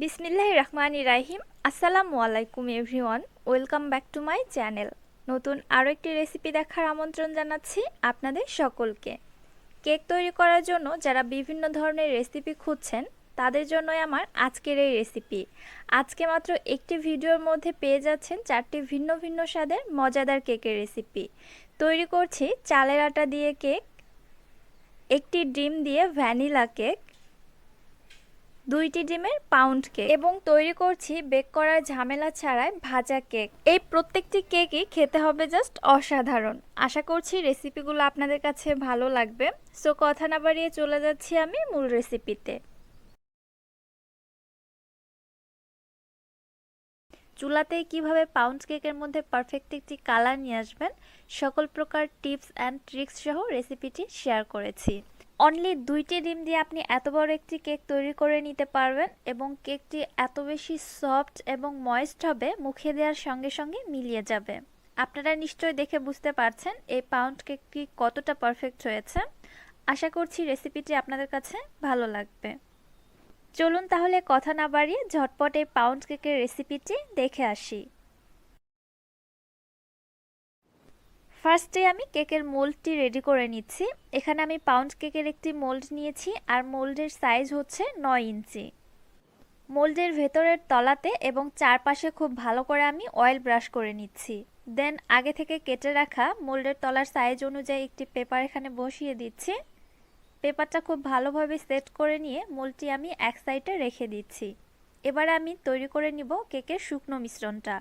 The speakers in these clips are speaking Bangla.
বিসমিল্লাহ রহমান রাহিম। আসসালামু আলাইকুম, everyone. Welcome back to my channel. নতুন আরও একটি রেসিপি দেখার আমন্ত্রণ জানাচ্ছি আপনাদের সকলকে। কেক তৈরি করার জন্য যারা বিভিন্ন ধরনের রেসিপি খুঁজছেন, তাদের জন্যই আমার আজকের এই রেসিপি। আজকে মাত্র একটি ভিডিওর মধ্যে পেয়ে যাচ্ছেন চারটি ভিন্ন ভিন্ন স্বাদের মজাদার কেকের রেসিপি। তৈরি করছি চালের আটা দিয়ে কেক, একটি ডিম দিয়ে ভ্যানিলা কেক দুইটি ডিমের পাউন্ড কেক এবং তৈরি করছি বেক করার ঝামেলা ছাড়াই ভাজা কেক এই প্রত্যেকটি কেকই খেতে হবে জাস্ট অসাধারণ। আশা করছি রেসিপিগুলো আপনাদের কাছে ভালো লাগবে। সো কথা না বাড়িয়ে চলে যাচ্ছি আমি মূল রেসিপিতে চুলাতে কীভাবে পাউন্ড কেকের মধ্যে পারফেক্ট একটি কালার নিয়ে আসবেন, সকল প্রকার টিপস অ্যান্ড ট্রিক্স সহ রেসিপিটি শেয়ার করেছি। অনলি দুইটি ডিম দিয়ে আপনি এত বড় একটি কেক তৈরি করে নিতে পারবেন এবং কেকটি এত বেশি সফট এবং ময়েস্ট হবে, মুখে দেওয়ার সঙ্গে সঙ্গে মিলিয়ে যাবে। আপনারা নিশ্চয়ই দেখে বুঝতে পারছেন এই পাউন্ড কেকটি কতটা পারফেক্ট হয়েছে। আশা করছি রেসিপিটি আপনাদের কাছে ভালো লাগবে। চলুন তাহলে কথা না বাড়িয়ে ঝটপট এই পাউন্ড কেকের রেসিপিটি দেখে আসি। ফার্স্টে আমি কেকের মোল্ডটি রেডি করে নিচ্ছি। এখানে আমি পাউন্ড কেকের একটি মোল্ড নিয়েছি আর মোল্ডের সাইজ হচ্ছে নয় ইঞ্চি। মোল্ডের ভেতরের তলাতে এবং চারপাশে খুব ভালো করে আমি অয়েল ব্রাশ করে নিচ্ছি। দেন আগে থেকে কেটে রাখা মোল্ডের তলার সাইজ অনুযায়ী একটি পেপার এখানে বসিয়ে দিচ্ছি। পেপারটা খুব ভালোভাবে সেট করে নিয়ে মোলটি আমি এক সাইডে রেখে দিচ্ছি। এবার আমি তৈরি করে নিব কেকের শুকনো মিশ্রণটা।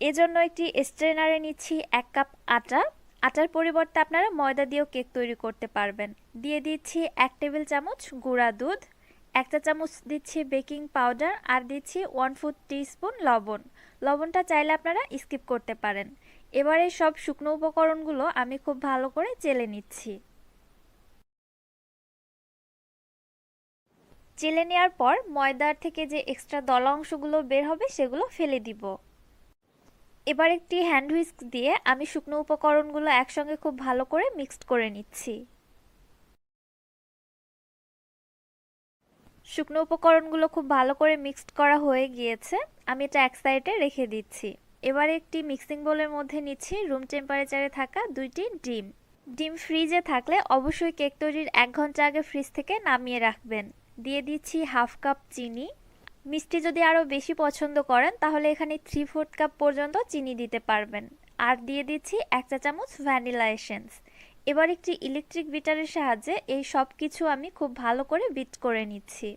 এজন্য একটি স্ট্রেনারে নিচ্ছি এক কাপ আটা। আটার পরিবর্তে আপনারা ময়দা দিয়েও কেক তৈরি করতে পারবেন। দিয়ে দিচ্ছি এক টেবিল চামচ গুঁড়া দুধ, একটা চামচ দিচ্ছি বেকিং পাউডার আর দিচ্ছি ওয়ান ফোর স্পুন লবণ। লবণটা চাইলে আপনারা স্কিপ করতে পারেন। এবারে সব শুকনো উপকরণগুলো আমি খুব ভালো করে চেলে নিচ্ছি। চেলে নেওয়ার পর ময়দার থেকে যে এক্সট্রা দলা অংশগুলো বের হবে সেগুলো ফেলে দিব। এবার একটি হ্যান্ড হুইস্ক দিয়ে আমি শুকনো উপকরণগুলো একসঙ্গে খুব ভালো করে মিক্সড করে নিচ্ছি। শুকনো উপকরণগুলো খুব ভালো করে মিক্সড করা হয়ে গিয়েছে, আমি এটা এক সাইডে রেখে দিচ্ছি। এবার একটি মিক্সিং বোলের মধ্যে নিচ্ছি রুম টেম্পারেচারে থাকা দুইটি ডিম। ডিম ফ্রিজে থাকলে অবশ্যই কেক তৈরির এক ঘণ্টা আগে ফ্রিজ থেকে নামিয়ে রাখবেন। দিয়ে দিচ্ছি হাফ কাপ চিনি। মিষ্টি যদি আরও বেশি পছন্দ করেন, তাহলে এখানে থ্রি ফোর্থ কাপ পর্যন্ত চিনি দিতে পারবেন। আর দিয়ে দিচ্ছি এক চা চামচ ভ্যানিলা এসেন্স এবার একটি ইলেকট্রিক বিটারের সাহায্যে এই সব কিছু আমি খুব ভালো করে বিট করে নিচ্ছি।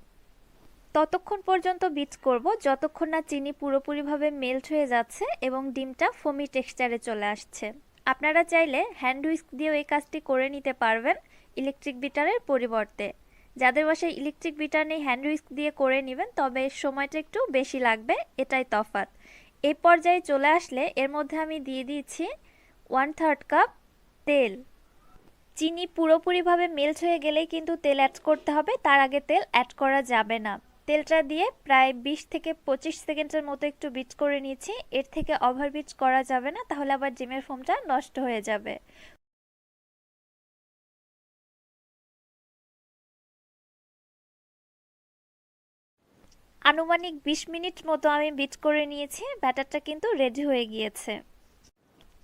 ততক্ষণ পর্যন্ত বিট করব, যতক্ষণ না চিনি পুরোপুরিভাবে মেল্ট হয়ে যাচ্ছে এবং ডিমটা ফোমি টেক্সচারে চলে আসছে। আপনারা চাইলে হ্যান্ড হুইস্ক দিয়েও এই কাজটি করে নিতে পারবেন ইলেকট্রিক বিটারের পরিবর্তে। যাদের বাসায় ইলেকট্রিক বিটার নেই হ্যান্ড হুইস্ক দিয়ে করে নেবেন, তবে সময়টা একটু বেশি লাগবে, এটাই তফাৎ। এই পর্যায়ে চলে আসলে এর মধ্যে আমি দিয়ে দিয়েছি ওয়ান থার্ড কাপ তেল। চিনি পুরোপুরিভাবে মেল্ট হয়ে গেলেই কিন্তু তেল অ্যাড করতে হবে, তার আগে তেল অ্যাড করা যাবে না। তেলটা দিয়ে প্রায় বিশ থেকে পঁচিশ সেকেন্ডের মতো একটু বিট করে নিয়েছি, এর থেকে ওভার বিট করা যাবে না, তাহলে আবার ডিমের ফোমটা নষ্ট হয়ে যাবে। আনুমানিক বিশ মিনিট মতো আমি বিট করে নিয়েছি, ব্যাটারটা কিন্তু রেডি হয়ে গিয়েছে।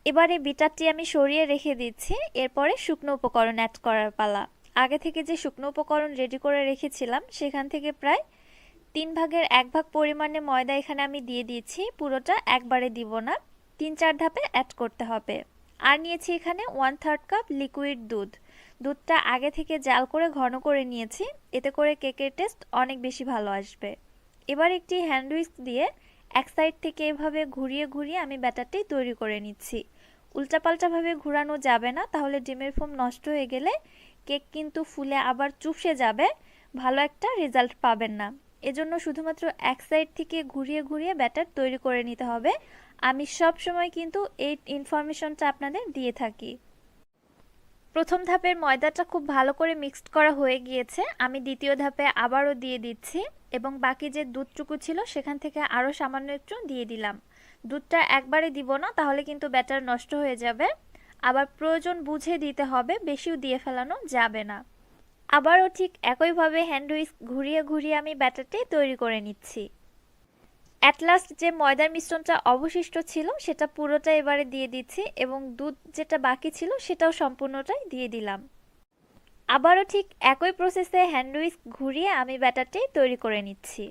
এবারে বিটারটি আমি সরিয়ে রেখে দিচ্ছি, এরপরে শুকনো উপকরণ অ্যাড করার পালা। আগে থেকে যে শুকনো উপকরণ রেডি করে রেখেছিলাম, সেখান থেকে প্রায় তিন ভাগের এক ভাগ পরিমাণে ময়দা এখানে আমি দিয়ে দিয়েছি পুরোটা একবারে দিব না, তিন চার ধাপে অ্যাড করতে হবে। আর নিয়েছি এখানে ওয়ান থার্ড কাপ লিকুইড দুধ। দুধটা আগে থেকে জাল করে ঘন করে নিয়েছি, এতে করে কেকের টেস্ট অনেক বেশি ভালো আসবে। এবার একটি হ্যান্ড উইস্ক দিয়ে এক সাইড থেকে এভাবে ঘুরিয়ে ঘুরিয়ে আমি ব্যাটারটি তৈরি করে নিচ্ছি। উল্টাপাল্টাভাবে ঘুরানো যাবে না, তাহলে ডিমের ফোম নষ্ট হয়ে গেলে কেক কিন্তু ফুলে আবার চুপসে যাবে, ভালো একটা রেজাল্ট পাবেন না। এজন্য শুধুমাত্র এক সাইড থেকে ঘুরিয়ে ঘুরিয়ে ব্যাটার তৈরি করে নিতে হবে। আমি সব সময় কিন্তু এই ইনফরমেশনটা আপনাদের দিয়ে থাকি। প্রথম ধাপের ময়দাটা খুব ভালো করে মিক্সড করা হয়ে গিয়েছে। আমি দ্বিতীয় ধাপে আবারও দিয়ে দিচ্ছি। এবং বাকি যে দুধটুকু ছিল সেখান থেকে আরও সামান্য একটু দিয়ে দিলাম। দুধটা একবারে দিব না, তাহলে কিন্তু ব্যাটার নষ্ট হয়ে যাবে। আবার প্রয়োজন বুঝে দিতে হবে, বেশিও দিয়ে ফেলানো যাবে না। আবারও ঠিক একইভাবে হ্যান্ড ঘুরিয়ে ঘুরিয়ে আমি ব্যাটারটি তৈরি করে নিচ্ছি। অ্যাট লাস্ট যে ময়দার মিশ্রণটা অবশিষ্ট ছিল, সেটা পুরোটা এবারে দিয়ে দিচ্ছি এবং দুধ যেটা বাকি ছিল সেটাও সম্পূর্ণটাই দিয়ে দিলাম। আবারও ঠিক একই প্রসেসে হ্যান্ড হুইস্ক ঘুরিয়ে আমি ব্যাটারটি তৈরি করে নিচ্ছি।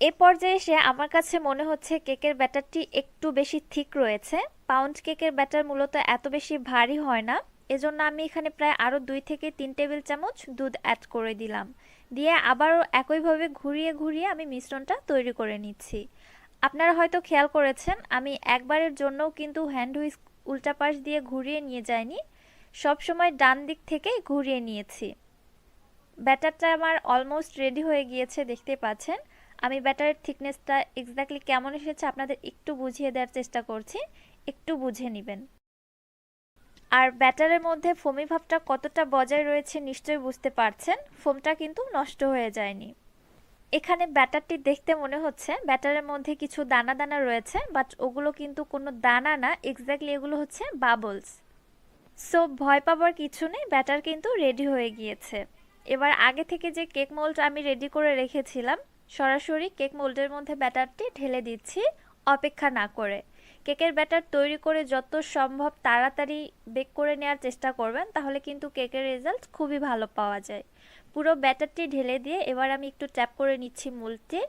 এ পর্যায়ে এসে আমার কাছে মনে হচ্ছে কেকের ব্যাটারটি একটু বেশি থিক রয়েছে। পাউন্ড কেকের ব্যাটার মূলত এত বেশি ভারী হয় না। এজন্য আমি এখানে প্রায় আরও দুই থেকে তিন টেবিল চামচ দুধ অ্যাড করে দিলাম। দিয়ে আবারও একইভাবে ঘুরিয়ে ঘুরিয়ে আমি মিশ্রণটা তৈরি করে নিচ্ছি। আপনারা হয়তো খেয়াল করেছেন, আমি একবারের জন্যও কিন্তু হ্যান্ড হুইস্ক উল্টা পাশ দিয়ে ঘুরিয়ে নিয়ে যাইনি। সব সময় ডান দিক থেকে ঘুরিয়ে নিয়েছি। ব্যাটারটা আমার অলমোস্ট রেডি হয়ে গিয়েছে দেখতে পাচ্ছেন। আমি ব্যাটারের থিকনেসটা এক্স্যাক্টলি কেমন এসেছে আপনাদের একটু বুঝিয়ে দেওয়ার চেষ্টা করছি। একটু বুঝে নেবেন। আর ব্যাটারের মধ্যে ফোমি ভাবটা কতটা বজায় রয়েছে নিশ্চয়ই বুঝতে পারছেন। ফোমটা কিন্তু নষ্ট হয়ে যায়নি। এখানে ব্যাটারটি দেখতে মনে হচ্ছে ব্যাটারের মধ্যে কিছু দানা দানা রয়েছে বাট ওগুলো কিন্তু কোনো দানা না এক্স্যাক্টলি এগুলো হচ্ছে বাবলস সো ভয় পাবার কিছু নেই ব্যাটার কিন্তু রেডি হয়ে গিয়েছে। এবার আগে থেকে যে কেক মোল্ড আমি রেডি করে রেখেছিলাম, সরাসরি কেক মোল্ডের মধ্যে ব্যাটারটি ঢেলে দিচ্ছি, অপেক্ষা না করে। কেকের ব্যাটার তৈরি করে যত সম্ভব তাড়াতাড়ি বেক করে নেওয়ার চেষ্টা করবেন, তাহলে কিন্তু কেকের রেজাল্ট খুবই ভালো পাওয়া যায়। পুরো ব্যাটারটি ঢেলে দিয়ে এবার আমি একটু ট্যাপ করে নিচ্ছি মুলটি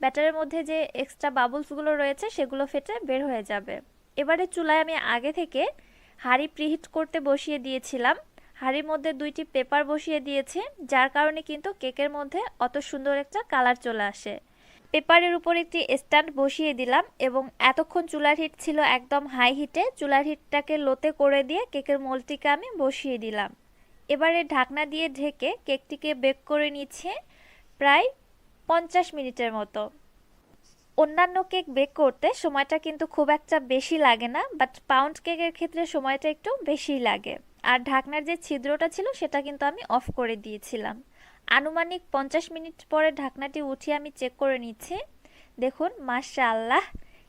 ব্যাটারের মধ্যে যে এক্সট্রা বাবলসগুলো রয়েছে, সেগুলো ফেটে বের হয়ে যাবে। এবারে চুলায় আমি আগে থেকে হাঁড়ি প্রিহিট করতে বসিয়ে দিয়েছিলাম। হাঁড়ির মধ্যে দুইটি পেপার বসিয়ে দিয়েছি, যার কারণে কিন্তু কেকের মধ্যে অত সুন্দর একটা কালার চলে আসে। পেপারের উপর একটি স্ট্যান্ড বসিয়ে দিলাম এবং এতক্ষণ চুলার হিট ছিল একদম হাই হিটে, চুলার হিটটাকে লোতে করে দিয়ে কেকের মোলটিকে আমি বসিয়ে দিলাম। এবারে ঢাকনা দিয়ে ঢেকে কেকটিকে বেক করে নিচ্ছে প্রায় পঞ্চাশ মিনিটের মতো। অন্যান্য কেক বেক করতে সময়টা কিন্তু খুব একটা বেশি লাগে না বাট পাউন্ড কেকের ক্ষেত্রে সময়টা একটু বেশি লাগে। আর ঢাকনার যে ছিদ্রটা ছিল সেটা কিন্তু আমি অফ করে দিয়েছিলাম। আনুমানিক পঞ্চাশ মিনিট পরে ঢাকনাটি উঠিয়ে আমি চেক করে নিচ্ছি। দেখুন মাসা আল্লাহ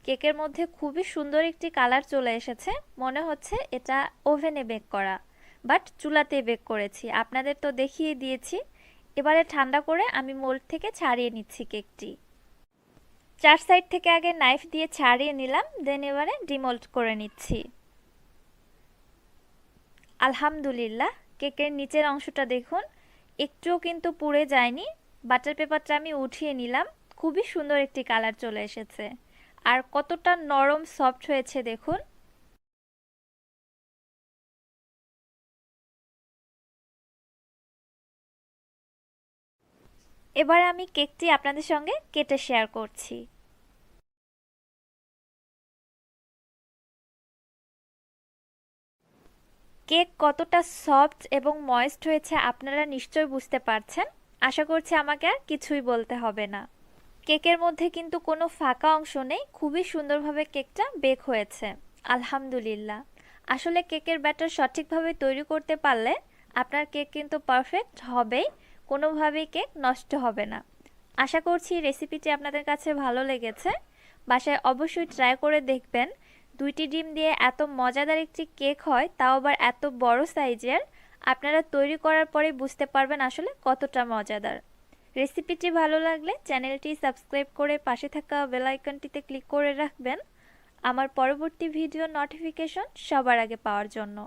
কেকের মধ্যে খুবই সুন্দর একটি কালার চলে এসেছে। মনে হচ্ছে এটা ওভেনে বেক করা বাট চুলাতে বেক করেছি। আপনাদের তো দেখিয়ে দিয়েছি। এবারে ঠান্ডা করে আমি মোল্ড থেকে ছাড়িয়ে নিচ্ছি কেকটি। চার সাইড থেকে আগে নাইফ দিয়ে ছাড়িয়ে নিলাম দেন এবারে ডিমোল্ড করে নিচ্ছি। আলহামদুলিল্লাহ, কেকের নিচের অংশটা দেখুন, একটুও কিন্তু পুড়ে যায়নি বাটার পেপারটা আমি উঠিয়ে নিলাম, খুবই সুন্দর একটি কালার চলে এসেছে। আর কতটা নরম সফট হয়েছে দেখুন এবার আমি কেকটি আপনাদের সঙ্গে কেটে শেয়ার করছি। কেক কতটা সফট এবং ময়েস্ট হয়েছে আপনারা নিশ্চয় বুঝতে পারছেন। আশা করছি আমাকে আর কিছুই বলতে হবে না। কেকের মধ্যে কিন্তু কোনো ফাঁকা অংশ নেই, খুবই সুন্দরভাবে কেকটা বেক হয়েছে। আলহামদুলিল্লাহ। আসলে কেকের ব্যাটার সঠিকভাবে তৈরি করতে পারলে আপনার কেক কিন্তু পারফেক্ট হবেই। কোনোভাবেই কেক নষ্ট হবে না। আশা করছি রেসিপিটি আপনাদের কাছে ভালো লেগেছে। বাসায় অবশ্যই ট্রাই করে দেখবেন। দুইটি ডিম দিয়ে এত মজাদার একটি কেক হয়, তাও আবার এত বড় সাইজের। আপনারা তৈরি করার পরে বুঝতে পারবেন আসলে কতটা মজাদার। রেসিপিটি ভালো লাগলে চ্যানেলটি সাবস্ক্রাইব করে পাশে থাকা বেল আইকনটিতে ক্লিক করে রাখবেন। আমার পরবর্তী ভিডিও নোটিফিকেশন সবার আগে পাওয়ার জন্য।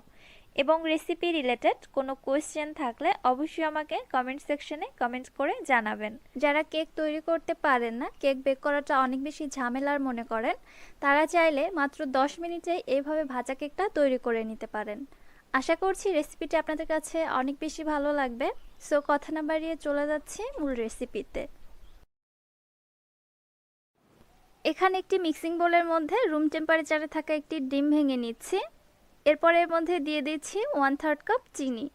এবং রেসিপি রিলেটেড কোনো কোয়েশ্চেন থাকলে অবশ্যই আমাকে কমেন্ট সেকশনে কমেন্ট করে জানাবেন। যারা কেক তৈরি করতে পারেন না কেক বেক করাটা অনেক বেশি ঝামেলার মনে করেন, তারা চাইলে মাত্র 10 মিনিটেই এইভাবে ভাজা কেকটা তৈরি করে নিতে পারেন। আশা করছি রেসিপিটি আপনাদের কাছে অনেক বেশি ভালো লাগবে। সো কথা না বাড়িয়ে চলে যাচ্ছি মূল রেসিপিতে এখানে একটি মিক্সিং বোলের মধ্যে রুম টেম্পারেচারে থাকা একটি ডিম ভেঙে নিচ্ছি। এরপর এর মধ্যে দিয়ে দিচ্ছি ওয়ান থার্ড কাপ চিনি।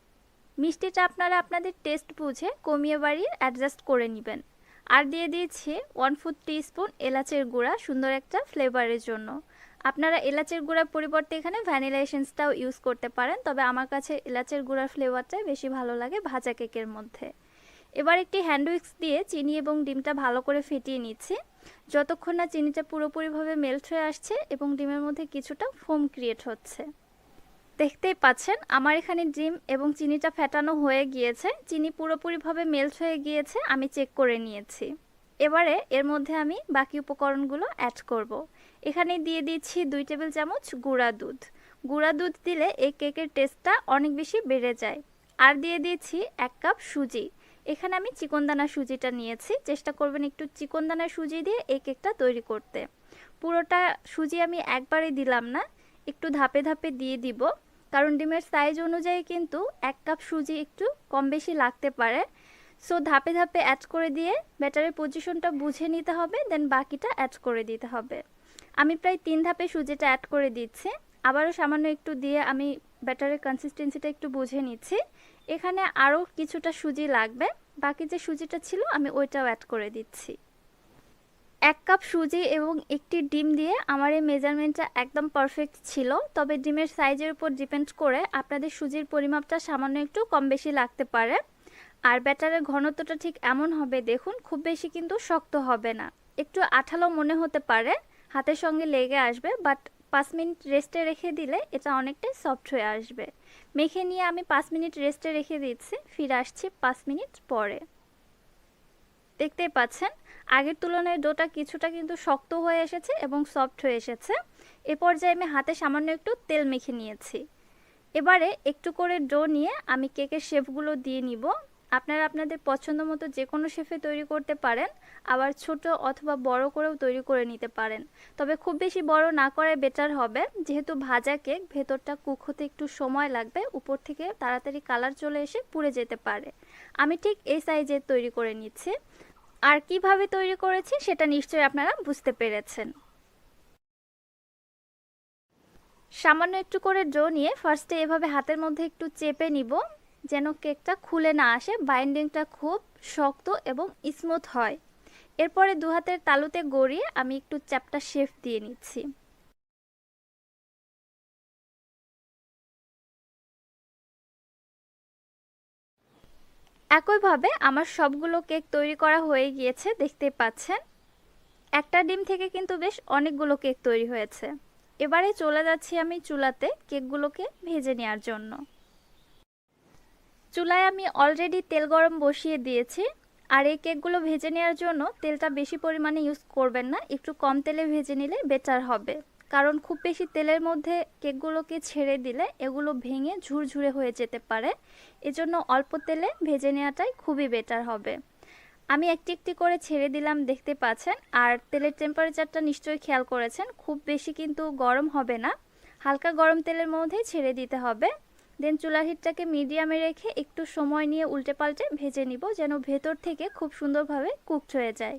মিষ্টিটা আপনারা আপনাদের টেস্ট বুঝে কমিয়ে বাড়িয়ে অ্যাডজাস্ট করে নেবেন। আর দিয়ে দিয়েছি ওয়ান ফুট স্পুন এলাচের গুঁড়া, সুন্দর একটা ফ্লেভারের জন্য। আপনারা এলাচের গুঁড়ার পরিবর্তে এখানে ভ্যানিলা এসেন্সটাও ইউজ করতে পারেন, তবে আমার কাছে এলাচের গুঁড়ার ফ্লেভারটাই বেশি ভালো লাগে ভাজা কেকের মধ্যে। এবার একটি হ্যান্ড উইক্স দিয়ে চিনি এবং ডিমটা ভালো করে ফেটিয়ে নিচ্ছি। যতক্ষণ না চিনিটা পুরোপুরিভাবে মেল্ট হয়ে আসছে এবং ডিমের মধ্যে কিছুটা ফোম ক্রিয়েট হচ্ছে। দেখতেই পাচ্ছেন, আমার এখানে ডিম এবং চিনিটা ফেটানো হয়ে গিয়েছে। চিনি পুরোপুরিভাবে মেল্ট হয়ে গিয়েছে, আমি চেক করে নিয়েছি। এবারে এর মধ্যে আমি বাকি উপকরণগুলো অ্যাড করব। এখানে দিয়ে দিচ্ছি দুই টেবিল চামচ গুঁড়া দুধ। গুঁড়া দুধ দিলে এই কেকের টেস্টটা অনেক বেশি বেড়ে যায়। আর দিয়ে দিয়েছি এক কাপ সুজি। এখানে আমি চিকনদানা সুজিটা নিয়েছি। চেষ্টা করবেন একটু চিকনদানা সুজি দিয়ে এই কেকটা তৈরি করতে। পুরোটা সুজি আমি একবারে দিলাম না, একটু ধাপে ধাপে দিয়ে দিব। কারণ ডিমের সাইজ অনুযায়ী কিন্তু এক কাপ সুজি একটু কম বেশি লাগতে পারে। সো ধাপে ধাপে অ্যাড করে দিয়ে ব্যাটারের পজিশনটা বুঝে নিতে হবে দেন বাকিটা অ্যাড করে দিতে হবে। আমি প্রায় তিন ধাপে সুজিটা অ্যাড করে দিচ্ছি। আবারও সামান্য একটু দিয়ে আমি ব্যাটারের কনসিস্টেন্সিটা একটু বুঝে নিচ্ছি। এখানে আরও কিছুটা সুজি লাগবে। বাকি যে সুজিটা ছিল, আমি ওইটাও অ্যাড করে দিচ্ছি। এক কাপ সুজি এবং একটি ডিম দিয়ে আমার এই মেজারমেন্টটা একদম পারফেক্ট ছিল। তবে ডিমের সাইজের উপর ডিপেন্ড করে আপনাদের সুজির পরিমাপটা সামান্য একটু কম বেশি লাগতে পারে। আর ব্যাটারের ঘনত্বটা ঠিক এমন হবে, দেখুন, খুব বেশি কিন্তু শক্ত হবে না। একটু আঠালো মনে হতে পারে, হাতের সঙ্গে লেগে আসবে বাট পাঁচ মিনিট রেস্টে রেখে দিলে এটা অনেকটাই সফট হয়ে আসবে। মেখে নিয়ে আমি পাঁচ মিনিট রেস্টে রেখে দিচ্ছি, ফিরে আসছি পাঁচ মিনিট পরে। দেখতেই পাচ্ছেন, আগের তুলনায় ডোটা কিছুটা কিন্তু শক্ত হয়ে এসেছে এবং সফট হয়ে এসেছে। এ পর্যায়ে আমি হাতে সামান্য একটু তেল মেখে নিয়েছি। এবারে একটু করে ডো নিয়ে আমি কেকের শেপগুলো দিয়ে নিব। আপনারা আপনাদের পছন্দ মতো যে কোনো শেফে তৈরি করতে পারেন, আবার ছোট অথবা বড় করেও তৈরি করে নিতে পারেন। তবে খুব বেশি বড় না করে বেটার হবে, যেহেতু ভাজা কেক ভেতরটা কুক হতে একটু সময় লাগবে, উপর থেকে তাড়াতাড়ি কালার চলে এসে পুড়ে যেতে পারে। আমি ঠিক এই সাইজের তৈরি করে নিচ্ছি। আর কীভাবে তৈরি করেছি সেটা নিশ্চয়ই আপনারা বুঝতে পেরেছেন। সামান্য একটু করে ড্রো নিয়ে ফার্স্টে এভাবে হাতের মধ্যে একটু চেপে নিব, যেন কেকটা খুলে না আসে বাইন্ডিংটা খুব শক্ত এবং স্মুথ হয়। এরপরে দু হাতের তালুতে গড়িয়ে আমি একটু চ্যাপটা শেফ দিয়ে নিচ্ছি। একইভাবে আমার সবগুলো কেক তৈরি করা হয়ে গিয়েছে দেখতে পাচ্ছেন। একটা ডিম থেকে কিন্তু বেশ অনেকগুলো কেক তৈরি হয়েছে। এবারে চলে যাচ্ছি আমি চুলাতে কেকগুলোকে ভেজে নেওয়ার জন্য। চুলায় আমি অলরেডি তেল গরম বসিয়ে দিয়েছি। আর এই কেকগুলো ভেজে নেওয়ার জন্য তেলটা বেশি পরিমাণে ইউজ করবেন না, একটু কম তেলে ভেজে নিলে বেটার হবে। কারণ খুব বেশি তেলের মধ্যে কেকগুলোকে ছেড়ে দিলে এগুলো ভেঙে ঝুরঝুরে হয়ে যেতে পারে। এজন্য অল্প তেলে ভেজে নেওয়াটাই খুবই বেটার হবে। আমি একটি একটি করে ছেড়ে দিলাম, দেখতে পাচ্ছেন। আর তেলের টেম্পারেচারটা নিশ্চয়ই খেয়াল করেছেন, খুব বেশি কিন্তু গরম হবে না। হালকা গরম তেলের মধ্যেই ছেড়ে দিতে হবে। দেন চুলার হিটটাকে মিডিয়ামে রেখে একটু সময় নিয়ে উল্টে পাল্টে ভেজে নিব, যেন ভেতর থেকে খুব সুন্দরভাবে কুকড হয়ে যায়।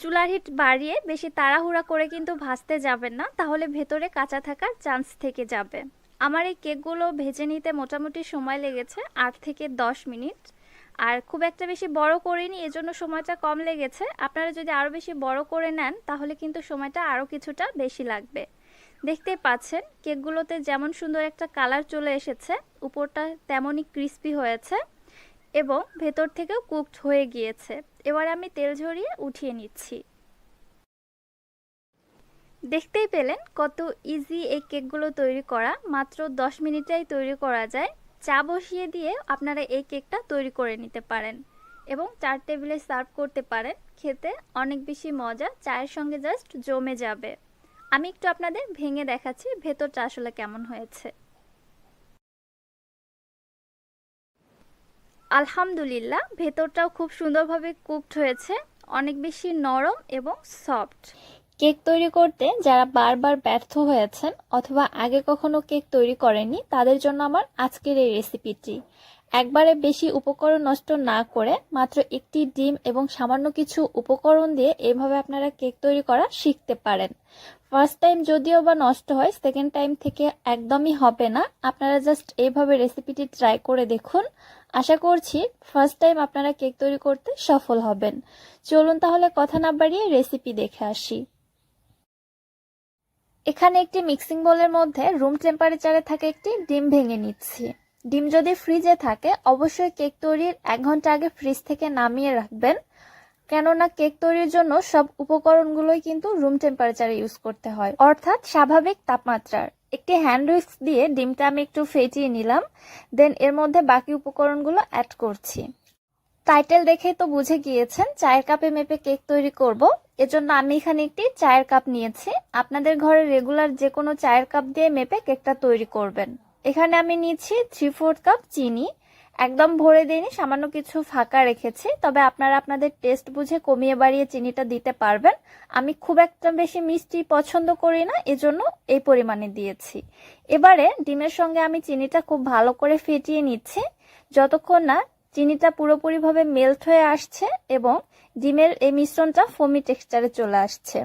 চুলার হিট বাড়িয়ে বেশি তাড়াহুড়া করে কিন্তু ভাজতে যাবেন না, তাহলে ভেতরে কাঁচা থাকার চান্স থেকে যাবে। আমার এই কেকগুলো ভেজে নিতে মোটামুটি সময় লেগেছে আট থেকে দশ মিনিট। আর খুব একটা বেশি বড় করিনি, এজন্য সময়টা কম লেগেছে। আপনারা যদি আরও বেশি বড় করে নেন, তাহলে কিন্তু সময়টা আরও কিছুটা বেশি লাগবে। দেখতে পাচ্ছেন, কেকগুলোতে যেমন সুন্দর একটা কালার চলে এসেছে, উপরটা তেমনই ক্রিস্পি হয়েছে। এবং ভেতর থেকেও কুকড হয়ে গিয়েছে। এবার আমি তেল ঝরিয়ে উঠিয়ে নিচ্ছি। দেখতেই পেলেন কত ইজি এই কেকগুলো তৈরি করা। মাত্র দশ মিনিটেই তৈরি করা যায়। চা বসিয়ে দিয়ে আপনারা এই কেকটা তৈরি করে নিতে পারেন এবং চার টেবিলে সার্ভ করতে পারেন। খেতে অনেক বেশি মজা, চায়ের সঙ্গে জাস্ট জমে যাবে। আমি একটু আপনাদের ভেঙে দেখাচ্ছি ভেতরটা আসলে কেমন হয়েছে। আলহামদুলিল্লাহ, ভেতরটাও খুব সুন্দরভাবে কুকড হয়েছে। অনেক বেশি নরম এবং সফট। কেক তৈরি করতে যারা বারবার ব্যর্থ হয়েছেন অথবা আগে কখনো কেক তৈরি করেনি তাদের জন্য আমার আজকের এই রেসিপিটি। একবারে বেশি উপকরণ নষ্ট না করে মাত্র একটি ডিম এবং সামান্য কিছু উপকরণ দিয়ে এভাবে আপনারা কেক তৈরি করা শিখতে পারেন। ফার্স্ট টাইম যদিও বা নষ্ট হয়, সেকেন্ড টাইম থেকে একদমই হবে না। আপনারা জাস্ট এইভাবে রেসিপিটি ট্রাই করে দেখুন। আশা করছি ফার্স্ট টাইম আপনারা কেক তৈরি করতে সফল হবেন। চলুন তাহলে কথা না বাড়িয়ে রেসিপি দেখে আসি। এখানে একটি মিক্সিং বোলের মধ্যে রুম টেম্পারেচারে থাকে একটি ডিম ভেঙে নিচ্ছি। ডিম যদি ফ্রিজে থাকে, অবশ্যই কেক তৈরির এক ঘণ্টা আগে ফ্রিজ থেকে নামিয়ে রাখবেন। কেননা কেক তৈরির জন্য সব উপকরণগুলোই কিন্তু রুম টেম্পারেচারে ইউজ করতে হয়। অর্থাৎ স্বাভাবিক তাপমাত্রার। একটি হ্যান্ড উইক্স দিয়ে ডিমটা আমি একটু ফেটিয়ে নিলাম দেন এর মধ্যে বাকি উপকরণগুলো অ্যাড করছি। টাইটেল দেখেই তো বুঝে গিয়েছেন, চায়ের কাপে মেপে কেক তৈরি করব। এজন্য আমি এখানে একটি চায়ের কাপ নিয়েছি। আপনাদের ঘরে রেগুলার যে কোনো চায়ের কাপ দিয়ে মেপে কেকটা তৈরি করবেন। এখানে আমি নিয়েছি থ্রি ফোর্থ কাপ চিনি। একদম ভরে দিইনি, সামান্য কিছু ফাঁকা রেখেছি। তবে আপনারা আপনাদের টেস্ট বুঝে কমিয়ে বাড়িয়ে চিনিটা দিতে পারবেন। আমি খুব একটা বেশি মিষ্টি পছন্দ করি না, এজন্য এই পরিমাণে দিয়েছি। এবারে ডিমের সঙ্গে আমি চিনিটা খুব ভালো করে ফেটিয়ে নিচ্ছি। যতক্ষণ না চিনিটা পুরোপুরিভাবে মেল্ট হয়ে আসছে এবং ডিমের এই মিশ্রণটা ফোমি টেক্সচারে চলে আসছে।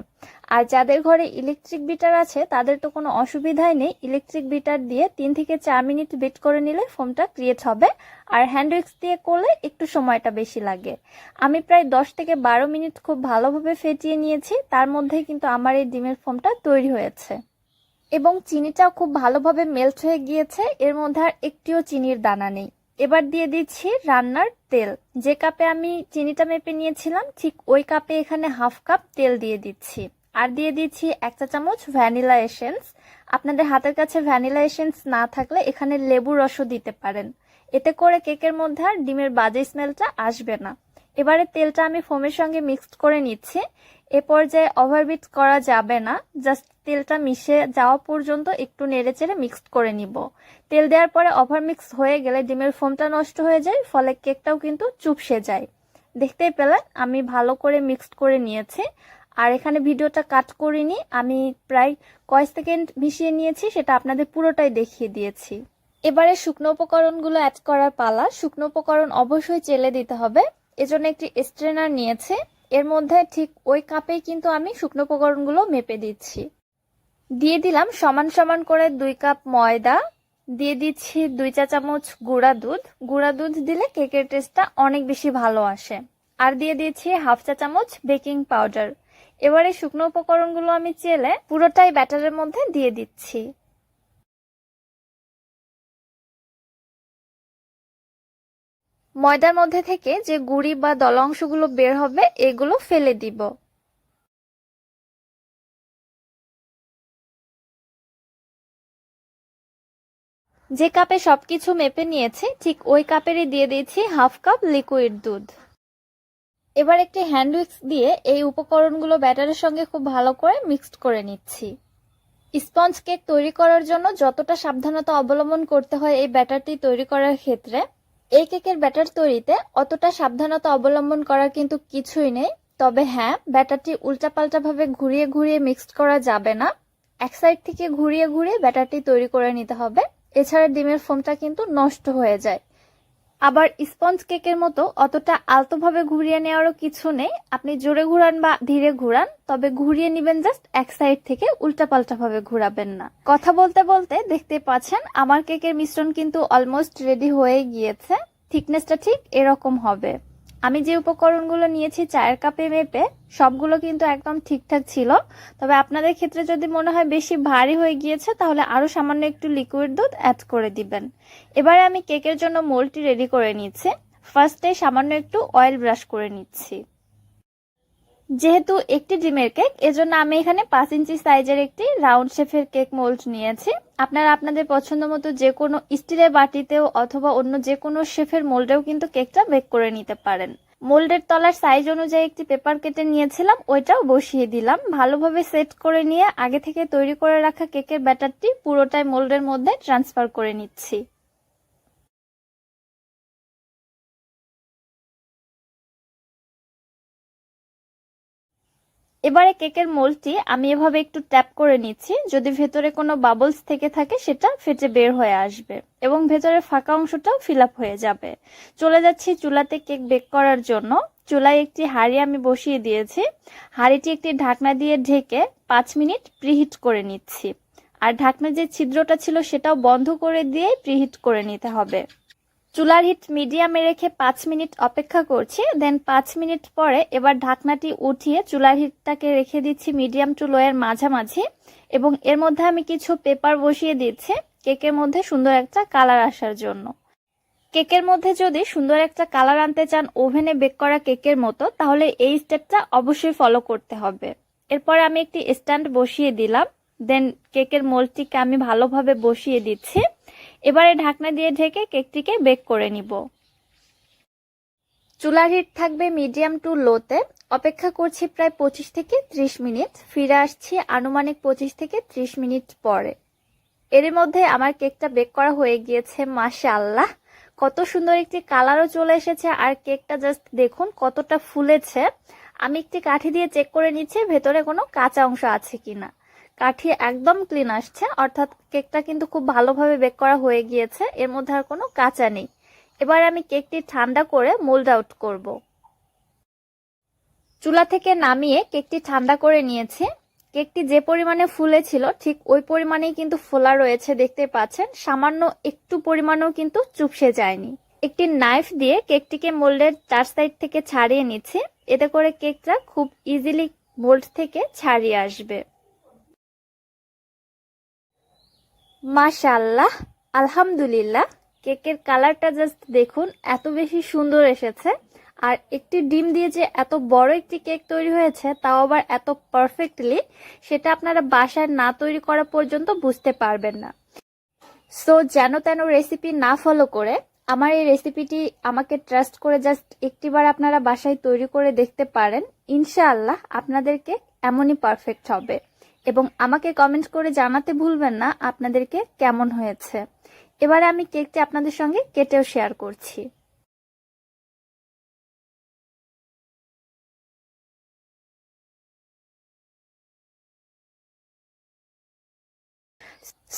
আর যাদের ঘরে ইলেকট্রিক বিটার আছে, তাদের তো কোনো অসুবিধাই নেই। ইলেকট্রিক বিটার দিয়ে তিন থেকে চার মিনিট বিট করে নিলে ফোমটা ক্রিয়েট হবে। আর হ্যান্ড উইক্স দিয়ে করলে একটু সময়টা বেশি লাগে। আমি প্রায় দশ থেকে বারো মিনিট খুব ভালোভাবে ফেটিয়ে নিয়েছি। তার মধ্যেই কিন্তু আমার এই ডিমের ফোমটা তৈরি হয়েছে। এবং চিনিটাও খুব ভালোভাবে মেল্ট হয়ে গিয়েছে। এর মধ্যে আর একটিও চিনির দানা নেই। এবার দিয়ে দিচ্ছি রান্নার তেল। যে কাপে আমি চিনিটা মেপে নিয়েছিলাম, ঠিক ওই কাপে এখানে হাফ কাপ তেল দিয়ে দিচ্ছি। আর দিয়ে দিচ্ছি এক চা চামচ ভ্যানিলা এসেন্স। আপনাদের হাতের কাছে ভ্যানিলা এসেন্স না থাকলে এখানে লেবু রসও দিতে পারেন। এতে করে কেকের মধ্যে আর ডিমের বাজে স্মেলটা আসবে না। এবারে তেলটা আমি ফোমের সঙ্গে মিক্সড করে নিচ্ছি। এ পর্যায়ে ওভারবিট করা যাবে না। জাস্ট তেলটা মিশে যাওয়া পর্যন্ত একটু নেড়ে চেড়ে মিক্সড করে নিব। তেল দেওয়ার পরে ওভার মিক্স হয়ে গেলে ডিমের ফোমটা নষ্ট হয়ে যায়, ফলে কেকটাও কিন্তু চুপসে যায়। দেখতেই পেলেন, আমি ভালো করে মিক্সড করে নিয়েছি। আর এখানে ভিডিওটা কাট করিনি, আমি প্রায় কয় সেকেন্ড মিশিয়ে নিয়েছি, সেটা আপনাদের পুরোটাই দেখিয়ে দিয়েছি। এবারে শুকনো উপকরণগুলো অ্যাড করার পালা। শুকনো উপকরণ অবশ্যই চেলে দিতে হবে। এজন্য একটি স্ট্রেনার নিয়েছে। এর মধ্যে ঠিক ওই কাপেই কিন্তু আমি শুকনো উপকরণগুলো মেপে দিচ্ছি। দিয়ে দিলাম সমান সমান করে দুই কাপ ময়দা। দিয়ে দিচ্ছি দুই চা চামচ গুঁড়া দুধ। গুঁড়া দুধ দিলে কেকের টেস্টটা অনেক বেশি ভালো আসে। আর দিয়ে দিয়েছি হাফ চা চামচ বেকিং পাউডার। এবারে শুকনো উপকরণগুলো আমি চেলে পুরোটাই ব্যাটারের মধ্যে দিয়ে দিচ্ছি। ময়দার মধ্যে থেকে যে গুড়ি বা দলা অংশগুলো বের হবে, এগুলো ফেলে দিব। যে কাপে সবকিছু মেপে নিয়েছি, ঠিক ওই কাপেরই দিয়ে দিয়েছি হাফ কাপ লিকুইড দুধ। এবার একটি হ্যান্ড উইক্স দিয়ে এই উপকরণগুলো ব্যাটারের সঙ্গে খুব ভালো করে মিক্সড করে নিচ্ছি। স্পঞ্জ কেক তৈরি করার জন্য যতটা সাবধানতা অবলম্বন করতে হয় এই ব্যাটারটি তৈরি করার ক্ষেত্রে এই কেকের ব্যাটার তৈরিতে অতটা সাবধানতা অবলম্বন করার কিন্তু কিছুই নেই। তবে হ্যাঁ ব্যাটারটি উল্টাপাল্টা ভাবে ঘুরিয়ে ঘুরিয়ে মিক্সড করা যাবে না। এক সাইড থেকে ঘুরিয়ে ঘুরিয়ে ব্যাটারটি তৈরি করে নিতে হবে। এছাড়া ডিমের ফোমটা কিন্তু নষ্ট হয়ে যায়। আবার স্পঞ্জ কেকের মতো অতটা আলতোভাবে ঘুরিয়ে নেওয়ারও কিছু নেই। আপনি জোরে ঘুরান বা ধীরে ঘুরান, তবে ঘুরিয়ে নেবেন জাস্ট এক সাইড থেকে উল্টাপাল্টা ভাবে ঘুরাবেন না। কথা বলতে বলতে দেখতে পাচ্ছেন, আমার কেকের মিশ্রণ কিন্তু অলমোস্ট রেডি হয়ে গিয়েছে। থিকনেসটা ঠিক এরকম হবে। আমি যে উপকরণগুলো নিয়েছি চায়ের কাপে মেপে, সবগুলো কিন্তু একদম ঠিকঠাক ছিল। তবে আপনাদের ক্ষেত্রে যদি মনে হয় বেশি ভারী হয়ে গিয়েছে, তাহলে আরও সামান্য একটু লিকুইড দুধ অ্যাড করে দিবেন। এবারে আমি কেকের জন্য মোলটি রেডি করে নিচ্ছি। ফার্স্টে সামান্য একটু অয়েল ব্রাশ করে নিচ্ছি। যেহেতু একটি ডিমের কেক, এজন্য আমি এখানে পাঁচ ইঞ্চি সাইজের একটি রাউন্ড শেফের কেক মোল্ড নিয়েছি। আপনারা আপনাদের পছন্দ মতো যে কোনো স্টিলের বাটিতেও অথবা অন্য যে কোনো শেফের মোল্ডেও কিন্তু কেকটা বেক করে নিতে পারেন। মোল্ডের তলার সাইজ অনুযায়ী একটি পেপার কেটে নিয়েছিলাম, ওইটাও বসিয়ে দিলাম। ভালোভাবে সেট করে নিয়ে আগে থেকে তৈরি করে রাখা কেকের ব্যাটারটি পুরোটাই মোল্ডের মধ্যে ট্রান্সফার করে নিচ্ছি। এবারে কেকের মোলটি আমি এভাবে একটু ট্যাপ করে নিচ্ছি, যদি ভেতরে কোনো বাবলস থেকে থাকে সেটা ফেটে বের হয়ে আসবে এবং ভেতরে ফাঁকা অংশটাও ফিল হয়ে যাবে। চলে যাচ্ছি চুলাতে কেক বেক করার জন্য। চুলায় একটি হাঁড়ি আমি বসিয়ে দিয়েছি। হাঁড়িটি একটি ঢাকনা দিয়ে ঢেকে পাঁচ মিনিট প্রিহিট করে নিচ্ছি। আর ঢাকনা যে ছিদ্রটা ছিল সেটাও বন্ধ করে দিয়ে প্রিহিট করে নিতে হবে। চুলার হিট মিডিয়ামে রেখে পাঁচ মিনিট অপেক্ষা করছি, দেন পাঁচ মিনিট পরে এবার ঢাকনাটি উঠিয়ে চুলার হিটটাকে রেখে দিচ্ছি মিডিয়াম টু লোয়ের মাঝামাঝি, এবং এর মধ্যে আমি কিছু পেপার বসিয়ে দিচ্ছি কেকের মধ্যে সুন্দর একটা কালার আসার জন্য। কেকের মধ্যে যদি সুন্দর একটা কালার আনতে চান, ওভেনে বেক করা কেকের মতো, তাহলে এই স্টেপটা অবশ্যই ফলো করতে হবে। এরপর আমি একটি স্ট্যান্ড বসিয়ে দিলাম, দেন কেকের মোলটিকে আমি ভালোভাবে বসিয়ে দিচ্ছি। এবারে ঢাকনা দিয়ে ঢেকে কেকটিকে বেক করে নিব। চুলার হিট থাকবে মিডিয়াম টু লোতে। অপেক্ষা করছি প্রায় পঁচিশ থেকে ত্রিশ মিনিট। ফিরে আসছি আনুমানিক পঁচিশ থেকে ত্রিশ মিনিট পরে। এর মধ্যে আমার কেকটা বেক করা হয়ে গিয়েছে, মাশাআল্লাহ। কত সুন্দর একটি কালারও চলে এসেছে, আর কেকটা জাস্ট দেখুন কতটা ফুলেছে। আমি একটি কাঠি দিয়ে চেক করে নিচ্ছি, ভেতরে কোনো কাঁচা অংশ আছে কিনা। কাঠি একদম ক্লিন আসছে। অর্থাৎ কেকটা কিন্তু খুব ভালোভাবে বেক করা হয়ে গিয়েছে। এর মধ্যে আর কোনো কাঁচা নেই। এবার আমি কেকটি ঠান্ডা করে মোল্ড আউট করব। চুলা থেকে নামিয়ে কেকটি ঠান্ডা করে নিয়েছি। কেকটি যে পরিমাণে ফুলেছিল, ঠিক ওই পরিমাণেই কিন্তু ফোলা রয়েছে দেখতে পাচ্ছেন। সামান্য একটু পরিমাণও কিন্তু চুপসে যায়নি। একটি নাইফ দিয়ে কেকটিকে মোল্ডের চার সাইড থেকে ছাড়িয়ে নিচ্ছি। এতে করে কেকটা খুব ইজিলি মোল্ড থেকে ছাড়িয়ে আসবে। মাশাল্লাহ আলহামদুলিল্লাহ। কেকের কালারটা জাস্ট দেখুন, এত বেশি সুন্দর এসেছে। আর একটি ডিম দিয়ে যে এত বড় একটি কেক তৈরি হয়েছে, তাও আবার এত পারফেক্টলি সেটা আপনারা বাসায় না তৈরি করা পর্যন্ত বুঝতে পারবেন না। সো যেন তেন রেসিপি না ফলো করে, আমার এই রেসিপিটি আমাকে ট্রাস্ট করে জাস্ট একটিবার আপনারা বাসায় তৈরি করে দেখতে পারেন। ইনশাআল্লাহ আপনাদেরকে এমনই পারফেক্ট হবে। এবং আমাকে কমেন্ট করে জানাতে ভুলবেন না আপনাদেরকে কেমন হয়েছে। এবারে আমি কেকটি আপনাদের সঙ্গে কেটেও শেয়ার করছি।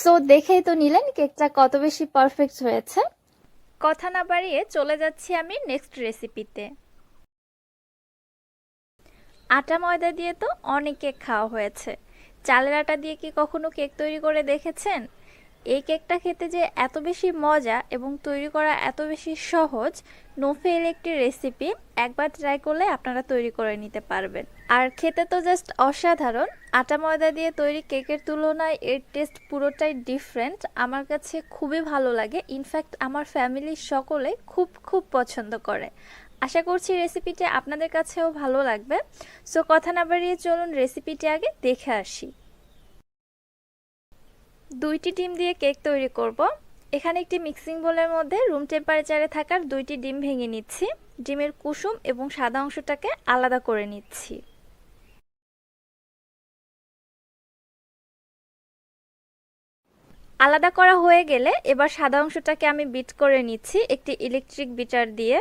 সো দেখেই তো নিলেন কেকটা কত বেশি পারফেক্ট হয়েছে। কথা না বাড়িয়ে চলে যাচ্ছি আমি নেক্সট রেসিপিতে আটা ময়দা দিয়ে তো অনেক কেক খাওয়া হয়েছে। চালের আটা দিয়ে কি কখনো কেক তৈরি করে দেখেছেন? এই কেকটা খেতে যে এত বেশি মজা এবং তৈরি করা এত বেশি সহজ নো ফেল একটি রেসিপি একবার ট্রাই করলে আপনারা তৈরি করে নিতে পারবেন। আর খেতে তো জাস্ট অসাধারণ, আটা ময়দা দিয়ে তৈরি কেকের তুলনায় এর টেস্ট পুরোটাই ডিফারেন্ট আমার কাছে খুবই ভালো লাগে ইনফ্যাক্ট আমার ফ্যামিলির সকলে খুব খুব পছন্দ করে। আশা করছি রেসিপিটি আপনাদের কাছেও ভালো লাগবে। সো কথা না বাড়িয়ে চলুন রেসিপিটি আগে দেখে আসি। দুইটি ডিম দিয়ে কেক তৈরি করব। এখানে একটি মিক্সিং বোলের মধ্যে রুম টেম্পারেচারে থাকার দুইটি ডিম ভেঙে নিচ্ছি। ডিমের কুসুম এবং সাদা অংশটাকে আলাদা করে নিচ্ছি। আলাদা করা হয়ে গেলে এবার সাদা অংশটাকে আমি বিট করে নিচ্ছি একটি ইলেকট্রিক বিটার দিয়ে।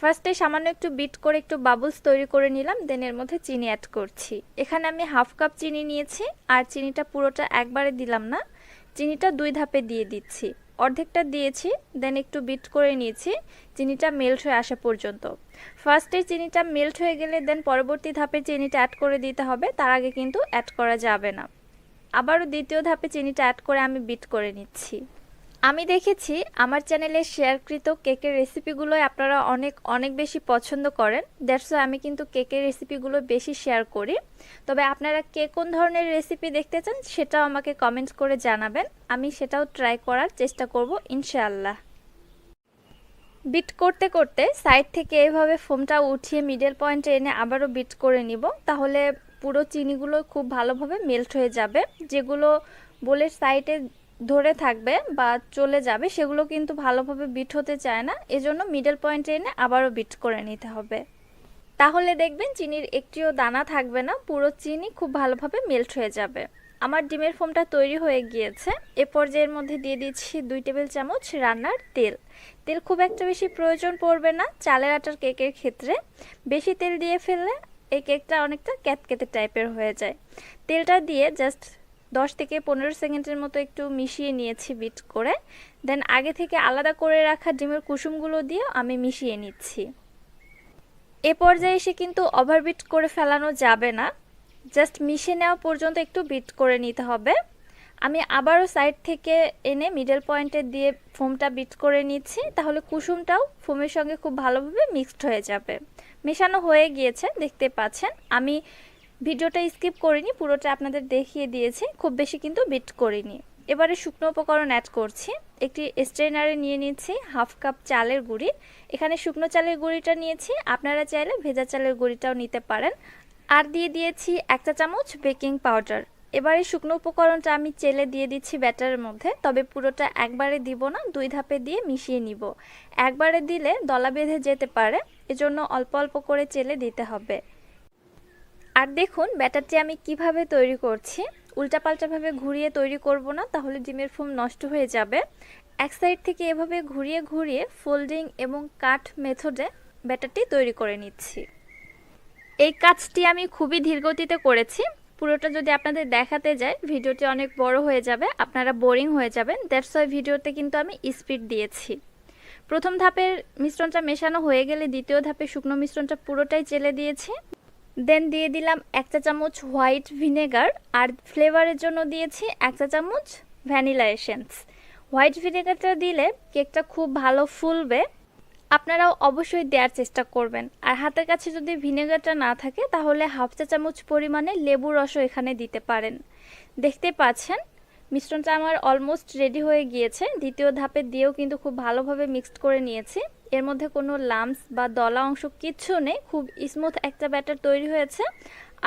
ফার্স্টে সামান্য একটু বিট করে একটু বাবলস তৈরি করে নিলাম দেন এর মধ্যে চিনি অ্যাড করছি। এখানে আমি হাফ কাপ চিনি নিয়েছি, আর চিনিটা পুরোটা একবারে দিলাম না। চিনিটা দুই ধাপে দিয়ে দিচ্ছি। অর্ধেকটা দিয়েছি দেন একটু বিট করে নিয়েছি। চিনিটা মেল্ট হয়ে আসা পর্যন্ত। ফার্স্টে চিনিটা মেল্ট হয়ে গেলে দেন পরবর্তী ধাপে চিনিটা অ্যাড করে দিতে হবে, তার আগে কিন্তু অ্যাড করা যাবে না। আবারও দ্বিতীয় ধাপে চিনিটা অ্যাড করে আমি বিট করে নিচ্ছি। আমি দেখেছি আমার চ্যানেলে শেয়ারকৃত কেকের রেসিপিগুলোই আপনারা অনেক অনেক বেশি পছন্দ করেন। দ্যাটস আমি কিন্তু কেকের রেসিপিগুলো বেশি শেয়ার করি। তবে আপনারা কে কোন ধরনের রেসিপি দেখতে চান সেটাও আমাকে কমেন্ট করে জানাবেন। আমি সেটাও ট্রাই করার চেষ্টা করব, ইনশাআল্লাহ। বিট করতে করতে সাইড থেকে এভাবে ফোমটা উঠিয়ে মিডল পয়েন্টে এনে আবারও বিট করে নিব। তাহলে পুরো চিনিগুলো খুব ভালোভাবে মেল্ট হয়ে যাবে। যেগুলো বোলের সাইডে ধরে থাকবে বা চলে যাবে, সেগুলো কিন্তু ভালোভাবে বিট হতে চায় না। এজন্য মিডল পয়েন্টে এনে আবারও বিট করে নিতে হবে। তাহলে দেখবেন চিনির একটিও দানা থাকবে না, পুরো চিনি খুব ভালোভাবে মেল্ট হয়ে যাবে। আমার ডিমের ফোমটা তৈরি হয়ে গিয়েছে। এ পর্যায়ের মধ্যে দিয়ে দিচ্ছি দুই টেবিল চামচ রান্নার তেল। তেল খুব একটা বেশি প্রয়োজন পড়বে না চালের আটার কেকের ক্ষেত্রে। বেশি তেল দিয়ে ফেললে এই কেকটা অনেকটা ক্যাতকেতে টাইপের হয়ে যায়। তেলটা দিয়ে জাস্ট দশ থেকে পনেরো সেকেন্ডের মতো একটু মিশিয়ে নিয়েছি বিট করে। দেন আগে থেকে আলাদা করে রাখা ডিমের কুসুমগুলো দিয়ে আমি মিশিয়ে নিচ্ছি। এ পর্যায়ে এসে কিন্তু ওভারবিট করে ফেলানো যাবে না। জাস্ট মিশে নেওয়া পর্যন্ত একটু বিট করে নিতে হবে। আমি আবারও সাইড থেকে এনে মিডল পয়েন্টে দিয়ে ফোমটা বিট করে নিচ্ছি। তাহলে কুসুমটাও ফোমের সঙ্গে খুব ভালোভাবে মিক্সড হয়ে যাবে। মেশানো হয়ে গিয়েছে, দেখতে পাচ্ছেন। আমি ভিডিওটা স্কিপ করিনি, পুরোটা আপনাদের দেখিয়ে দিয়েছি। খুব বেশি কিন্তু বিট করিনি। এবারে শুকনো উপকরণ অ্যাড করছি। একটি স্ট্রেনারে নিয়ে নিচ্ছি হাফ কাপ চালের গুঁড়ি। এখানে শুকনো চালের গুঁড়িটা নিয়েছি। আপনারা চাইলে ভেজা চালের গুঁড়িটাও নিতে পারেন। আর দিয়ে দিয়েছি এক চা চামচ বেকিং পাউডার এবারে শুকনো উপকরণটা আমি চেলে দিয়ে দিচ্ছি ব্যাটারের মধ্যে। তবে পুরোটা একবারে দিব না, দুই ধাপে দিয়ে মিশিয়ে নিব। একবারে দিলে দলা বেঁধে যেতে পারে। এজন্য অল্প অল্প করে চেলে দিতে হবে। আর দেখুন, ব্যাটারটি আমি কীভাবে তৈরি করছি, উল্টাপাল্টাভাবে ঘুরিয়ে তৈরি করব না, তাহলে ডিমের ফোম নষ্ট হয়ে যাবে। এক সাইড থেকে এভাবে ঘুরিয়ে ঘুরিয়ে ফোল্ডিং এবং কাট মেথডে ব্যাটারটি তৈরি করে নিচ্ছি। এই কাজটি আমি খুবই ধীরগতিতে করেছি। পুরোটা যদি আপনাদের দেখাতে যায় ভিডিওটি অনেক বড় হয়ে যাবে, আপনারা বোরিং হয়ে যাবেন। দ্যাটস ওয়াই ভিডিওতে কিন্তু আমি স্পিড দিয়েছি। প্রথম ধাপের মিশ্রণটা মেশানো হয়ে গেলে দ্বিতীয় ধাপে শুকনো মিশ্রণটা পুরোটাই চেলে দিয়েছি। দেন দিয়ে দিলাম এক চা চামচ হোয়াইট ভিনেগার আর ফ্লেভারের জন্য দিয়েছি এক চা চামচ ভ্যানিলা এসেন্স। হোয়াইট ভিনেগারটা দিলে কেকটা খুব ভালো ফুলবে। আপনারাও অবশ্যই দেওয়ার চেষ্টা করবেন। আর হাতের কাছে যদি ভিনেগারটা না থাকে, তাহলে হাফ চা চামচ পরিমাণে লেবু রসও এখানে দিতে পারেন। দেখতে পাচ্ছেন, মিশ্রণটা আমার অলমোস্ট রেডি হয়ে গিয়েছে। দ্বিতীয় ধাপে দিয়েও কিন্তু খুব ভালোভাবে মিক্সড করে নিয়েছি। এর মধ্যে কোনো লামস বা দলা অংশ কিচ্ছু নেই, খুব স্মুথ একটা ব্যাটার তৈরি হয়েছে।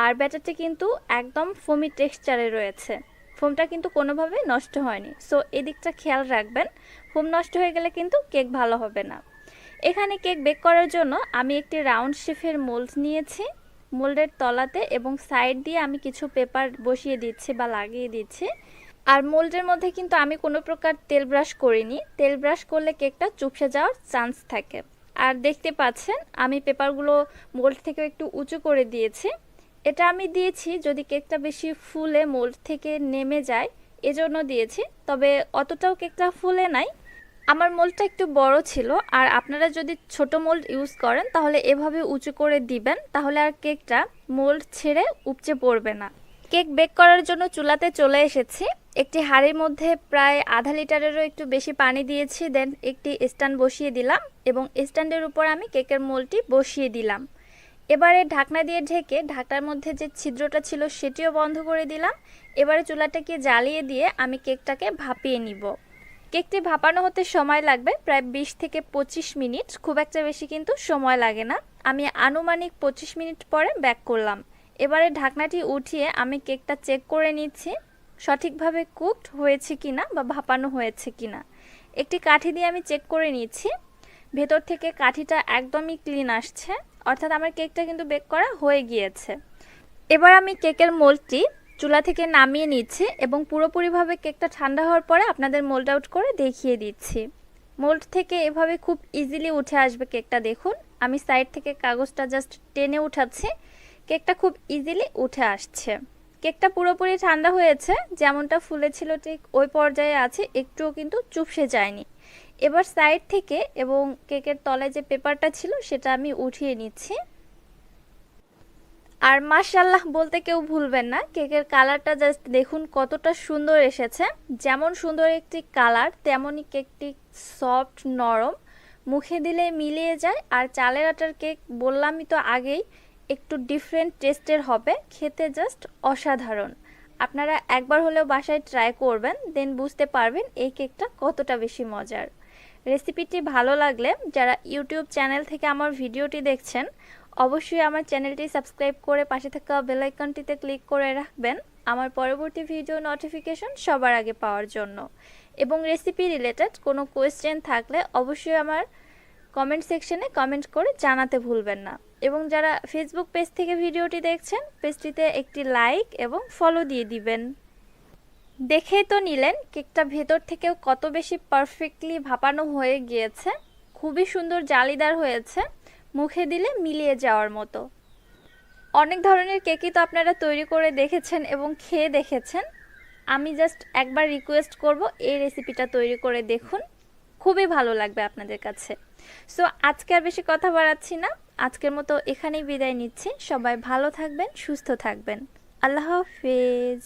আর ব্যাটারটি কিন্তু একদম ফোমি টেক্সচারে রয়েছে। ফোমটা কিন্তু কোনোভাবে নষ্ট হয়নি। সো এদিকটা খেয়াল রাখবেন ফোম নষ্ট হয়ে গেলে কিন্তু কেক ভালো হবে না। এখানে কেক বেক করার জন্য আমি একটি রাউন্ড শেফের মোল্ড নিয়েছি। মোল্ডের তলাতে এবং সাইড দিয়ে আমি কিছু পেপার বসিয়ে দিচ্ছি বা লাগিয়ে দিচ্ছি। আর মোল্ডের মধ্যে কিন্তু আমি কোনো প্রকার তেল ব্রাশ করিনি। তেল ব্রাশ করলে কেকটা চুপসে যাওয়ার চান্স থাকে। আর দেখতে পাচ্ছেন, আমি পেপারগুলো মোল্ড থেকে একটু উঁচু করে দিয়েছি। এটা আমি দিয়েছি যদি কেকটা বেশি ফুলে মোল্ড থেকে নেমে যায়, এজন্য দিয়েছি। তবে অতটাও কেকটা ফুলে নাই। আমার মোল্ডটা একটু বড় ছিল, আর আপনারা যদি ছোট মোল্ড ইউজ করেন, তাহলে এভাবে উঁচু করে দিবেন, তাহলে আর কেকটা মোল্ড ছেড়ে উপচে পড়বে না। কেক বেক করার জন্য চুলাতে চলে এসেছি। একটি হাঁড়ির মধ্যে প্রায় আধা লিটারেরও একটু বেশি পানি দিয়েছি, দেন একটি স্ট্যান্ড বসিয়ে দিলাম এবং স্ট্যান্ডের উপর আমি কেকের মোলটি বসিয়ে দিলাম। এবারে ঢাকনা দিয়ে ঢেকে ঢাকনার মধ্যে যে ছিদ্রটা ছিল সেটিও বন্ধ করে দিলাম। এবারে চুলাটাকে জ্বালিয়ে দিয়ে আমি কেকটাকে ভাপিয়ে নিব। কেকটি ভাপানো হতে সময় লাগবে প্রায় বিশ থেকে পঁচিশ মিনিট, খুব একটা বেশি কিন্তু সময় লাগে না। আমি আনুমানিক পঁচিশ মিনিট পরে ব্যাক করলাম। এবারে ঢাকনাটি উঠিয়ে আমি কেকটা চেক করে নিচ্ছি, সঠিকভাবে কুকড হয়েছে কি না বা ভাপানো হয়েছে কিনা। একটি কাঠি দিয়ে আমি চেক করে নিচ্ছি, ভেতর থেকে কাঠিটা একদমই ক্লিন আসছে, অর্থাৎ আমার কেকটা কিন্তু বেক করা হয়ে গিয়েছে। এবার আমি কেকের মোলটি চুলা থেকে নামিয়ে নিচ্ছি এবং পুরোপুরিভাবে কেকটা ঠান্ডা হওয়ার পরে আপনাদের মোল্ড আউট করে দেখিয়ে দিচ্ছি। মোল্ড থেকে এভাবে খুব ইজিলি উঠে আসবে কেকটা, দেখুন। আমি সাইড থেকে কাগজটা জাস্ট টেনে উঠাচ্ছি কেকটা খুব ইজিলি উঠে আসছে। কেকটা পুরোপুরি ঠান্ডা হয়েছে, যেমনটা ফুলেছিল ঠিক ওই পর্যায়ে আছে, একটুও কিন্তু চুপসে যায়নি। এবার সাইড থেকে এবং কেকের তলায় যে পেপারটা ছিল, সেটা আমি উঠিয়ে নিচ্ছি। আর মাশাল্লাহ বলতে কেউ ভুলবেন না, কেকের কালারটা জাস্ট দেখুন কতটা সুন্দর এসেছে। যেমন সুন্দর একটি কালার, তেমনই কেকটি সফট নরম। মুখে দিলে মিলিয়ে যায়, আর চালের আটার কেক বললামই তো আগেই একটু ডিফারেন্ট টেস্টের হবে, খেতে জাস্ট অসাধারণ। আপনারা একবার হলেও বাসায় ট্রাই করবেন দেন বুঝতে পারবেন এই কেকটা কতটা বেশি মজার। রেসিপিটি ভালো লাগলে যারা ইউটিউব চ্যানেল থেকে আমার ভিডিওটি দেখছেন, অবশ্যই আমার চ্যানেলটি সাবস্ক্রাইব করে পাশে থাকা বেল আইকনটিতে ক্লিক করে রাখবেন। আমার পরবর্তী ভিডিও নোটিফিকেশন সবার আগে পাওয়ার জন্য। এবং রেসিপি রিলেটেড কোনো কোয়েশ্চেন থাকলে অবশ্যই আমার কমেন্ট সেকশনে কমেন্ট করে জানাতে ভুলবেন না। এবং যারা ফেসবুক পেজ থেকে ভিডিওটি দেখছেন পেজটিতে একটি লাইক এবং ফলো দিয়ে দিবেন। দেখেই তো নিলেন কেকটা ভেতর থেকেও কত বেশি পারফেক্টলি ভাপানো হয়ে গিয়েছে, খুবই সুন্দর জালিদার হয়েছে, মুখে দিলে মিলিয়ে যাওয়ার মতো। অনেক ধরনের কেকই তো আপনারা তৈরি করে দেখেছেন এবং খেয়ে দেখেছেন। আমি জাস্ট একবার রিকোয়েস্ট করব এই রেসিপিটা তৈরি করে দেখুন। খুবই ভালো লাগবে আপনাদের কাছে। সো আজকে আর বেশি কথা বাড়াচ্ছি না। আজকের মতো এখানেই বিদায় নিচ্ছি। সবাই ভালো থাকবেন, সুস্থ থাকবেন। আল্লাহ হাফেজ।